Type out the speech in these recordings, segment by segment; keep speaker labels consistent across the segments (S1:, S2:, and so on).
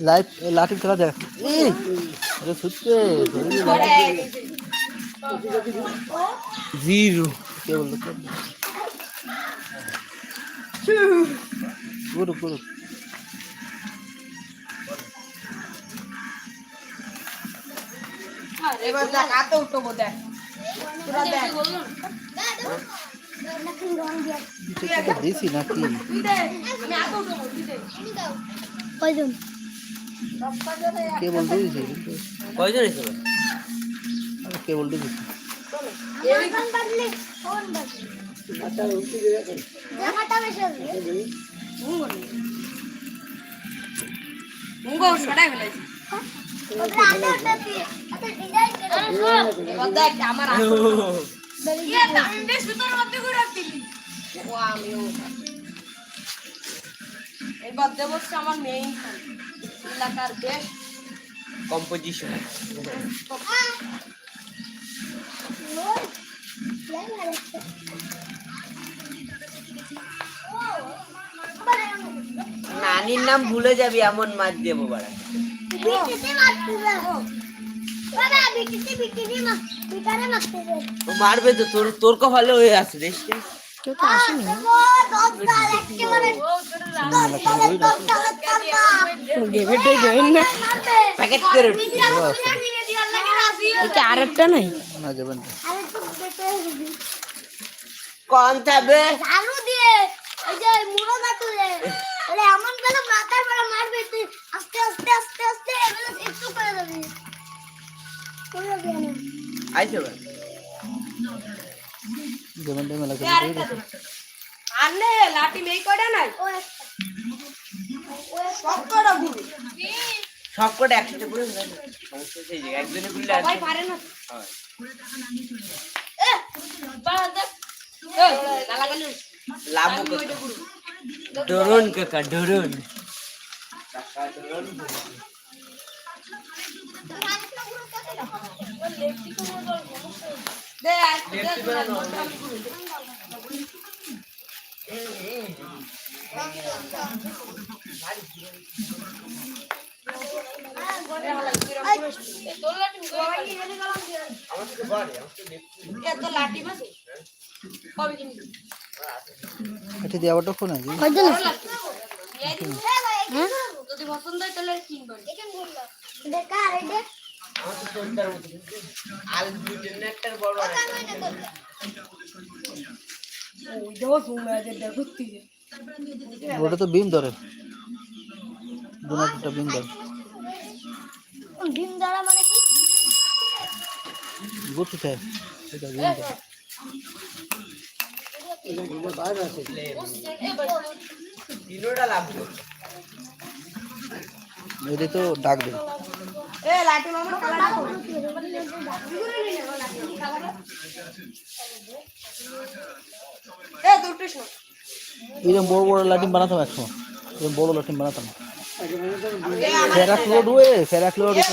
S1: Live লাঠি খেলা দেখ। ছুটছে। জিরো। কে
S2: দেখ।
S1: দিছি নাকি
S3: কয়জন
S1: কে বলতে
S4: কয়জন এসেছিল
S1: কে বলতে দিছি
S3: ফোন বাজলে ফোন বাজলে
S5: মাথা উঠে গেছে
S3: দেখাটা বেশি হবে
S2: মুঙ্গো সরাই ফেলেছি
S3: ওটা আটা আটা দিয়ে আটা ডিজাইন করে
S2: এবার দেখ আমার ইয়ে এবার দেব আমার মেইন এলাকার বেশ
S4: কম্পোজিশন নানির নাম ভুলে যাবি এমন মাছ দেবো বাড়া। মারবে তো তোর তোর কপালে হয়ে আছে
S2: জয়েন না।
S4: প্যাকেট করে
S3: রাজি
S2: এটা আরেকটা নাই।
S1: না যাবেন না।
S3: আরে তো বেটে
S4: কম থাকবে।
S3: ঝাড়ু দিয়ে এই যে মুড়ো না তুলে। এমন বেলা মাথার
S4: আইছে ভাই
S1: যাবেন টাইম লাগে
S2: আনলে লাঠি মেই করে নাই?
S3: ও একটা ও
S2: সব কটা গুরু
S4: সব কটা একসাথে করে সমস্যা সেই জায়গায় একজনে খুললে
S2: সবাই পারে না
S4: হয়। লাভ ডরন কাকা ডরন।
S2: দে আর দে এত লাঠি মাসে কবে কিনবি
S1: এটা দিয়ে আবার ফোন আছে
S2: যদি পছন্দ হয় তাহলে কিনবো
S3: দেখা আরে দেখ
S4: আল দুজন একটার বড় বড়
S2: ওই দেবো শুনে আছে দেখুত্তি
S1: ওটা তো বিম ধরে। দুনাটা বিম ধরে।
S3: ভীম দ্বারা মানে কি?
S1: গুটি থাকে এটা বিম ধরে।
S5: এটা বাইরে আছে
S4: তিনোটা লাভ
S1: এটা তো ডাকবে
S2: এ কালার শোন
S1: এরকম বড় বড় লাঠিম বানাতাম একসময়। এরকম বড় লাঠিম বানাতাম। ফেরাক লোড হয়ে ফেরাক হয়ে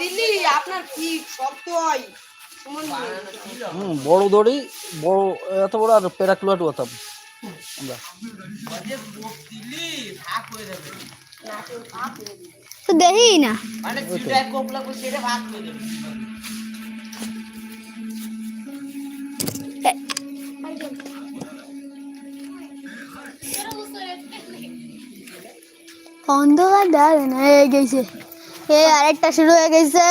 S2: দিল্লি আপনার কি শব্দ হয়।
S1: হুম বড় দড়ি বড় এত বড় আর পেরাক লোড হতাম আমরা
S3: তো দেখি না।
S4: মানে
S3: অন্ধকার দাঁড়ে না হয়ে গেছে। এ আরেকটা শুরু হয়ে গেছে।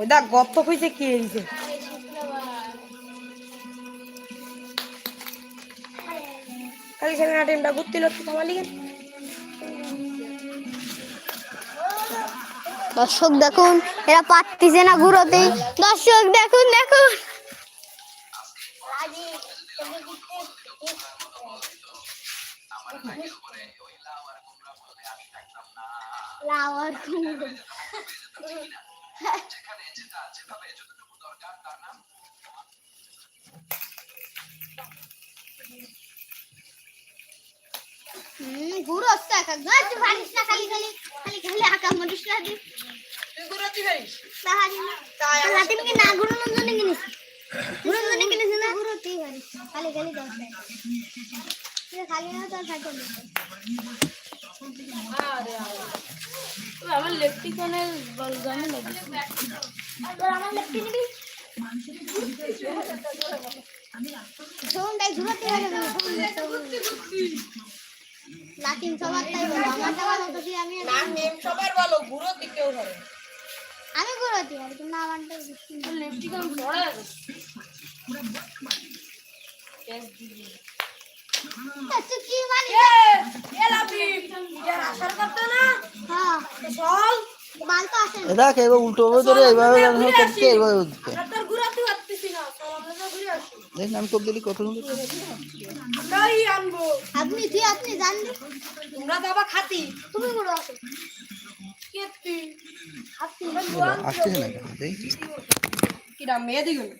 S2: ওইটা গপ্প কইছে কি হইছে কালি সেখানে ঘুরতে কেন?
S3: দর্শক দেখুন এরা পারতিছে না ঘুরোতে দর্শক দেখুন দেখুন। ঘুরো হচ্ছে এক তুই পারিস না খালি খালি খালি খালি আঁকা মরিস না তুই
S2: তুই ঘুরাতে পারিস
S3: তাহারি না লাতিনকে না ঘুরানোর জন্য কিনিস ঘুরানোর জন্য কিনিস না? ঘুরোতেই পারিস খালি খালি দশ তুই খালি না তোর সাইকেল
S2: আরে আরে। ওই আমার
S3: তোর লেফটি নিবি? ফোনটাই ঘুরাতে। না সবার তাই বলো আমারটা ভালো তো আমি
S2: না মেম সবার দিকেও ধরে
S3: আমি আমারটা
S2: গেছে দিবি
S3: কি মানে?
S2: এ এ লাভি ইয়ার আসার কথা না?
S3: হ্যাঁ।
S2: চল।
S1: দেখ এবার উল্টো হবে ধরে এইভাবে করতে এইভাবে
S2: তোর ঘুরাতে পারতেছি না চল আমরা তো ঘুরে আসি।
S1: দেখ আমি কোপ দিলি কত সুন্দর
S2: আমরাই আনব।
S3: আপনি তুই আপনি জানবি
S2: তোমরা তো আবার খাতি।
S3: তুমি বলো আসো। আপনি
S1: আসতেছে না
S2: কিরা মেয়ে দিগুন